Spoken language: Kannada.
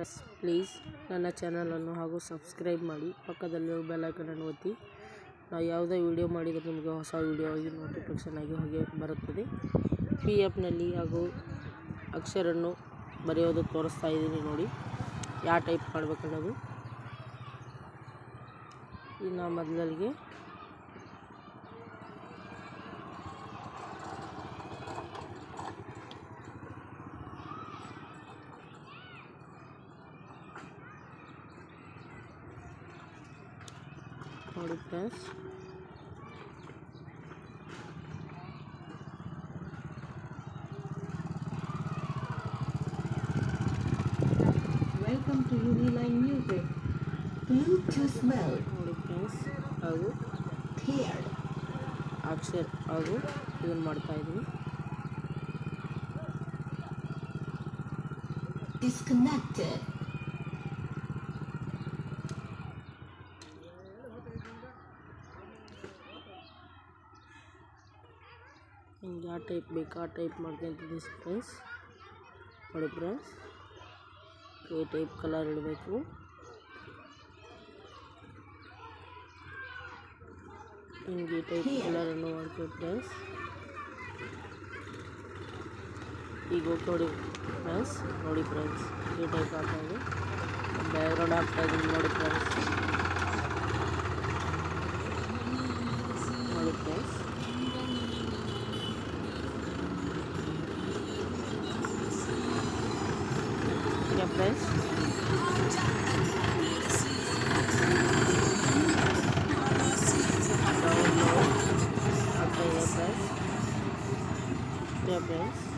ಪ್ರೆಸ್ ಪ್ಲೀಸ್ ನನ್ನ ಚಾನಲನ್ನು ಹಾಗೂ ಸಬ್ಸ್ಕ್ರೈಬ್ ಮಾಡಿ ಪಕ್ಕದಲ್ಲಿರೋ ಬೆಲ್ ಐಕನನ್ನು ಒತ್ತಿ. ನಾವು ಯಾವುದೇ ವಿಡಿಯೋ ಮಾಡಿದರೆ ನಿಮಗೆ ಹೊಸ ವೀಡಿಯೋ ಆಗಿ ನೋಟಿಫಿಕೇಷನ್ ಆಗಿ ಹೋಗಿ ಬರುತ್ತದೆ. ಪಿ ಎಫ್ನಲ್ಲಿ ಹಾಗೂ ಅಕ್ಷರನ್ನು ಬರೆಯೋದು ತೋರಿಸ್ತಾ ಇದ್ದೀನಿ ನೋಡಿ. ಯಾವ ಟೈಪ್ ಮಾಡಬೇಕನ್ನೋದು. ಇನ್ನು ಮೊದಲಿಗೆ ನೋಡಿ friends Welcome to Uniline Music. Bluetooth mode ನೋಡಿ ಫ್ರೆಂಡ್ಸ್ ಹಾಗೂ paired. ಅಕ್ಷರ ಹಾಗೂ ಇದನ್ನು ಮಾಡ್ತಾ ಇದ್ದೀನಿ Disconnected. ನಿಮ್ಗೆ ಯಾವ ಟೈಪ್ ಬೇಕು ಆ ಟೈಪ್ ಮಾಡ್ಕೊಂತೀನಿ ಫ್ರೆಂಡ್ಸ್ ನೋಡಿ ಫ್ರೆಂಡ್ಸ್ ಈ ಟೈಪ್ ಕಲರ್ ಇಡಬೇಕು. ಹಿಂಗೆ ಈ ಟೈಪ್ ಕಲರನ್ನು ಮಾಡ್ತೀವಿ ಫ್ರೆಂಡ್ಸ್ ಈಗ ಹೋಗಿ ನೋಡಿ ಫ್ರೆಂಡ್ಸ್ ನೋಡಿ ಫ್ರೆಂಡ್ಸ್ ಈ ಟೈಪ್ ಇದೆ ಬ್ಯಾಕ್ಗ್ರೌಂಡ್ ಹಾಕ್ತಾ ಇದ್ದೀನಿ ನೋಡಿ friends guys. Download. Apply guys.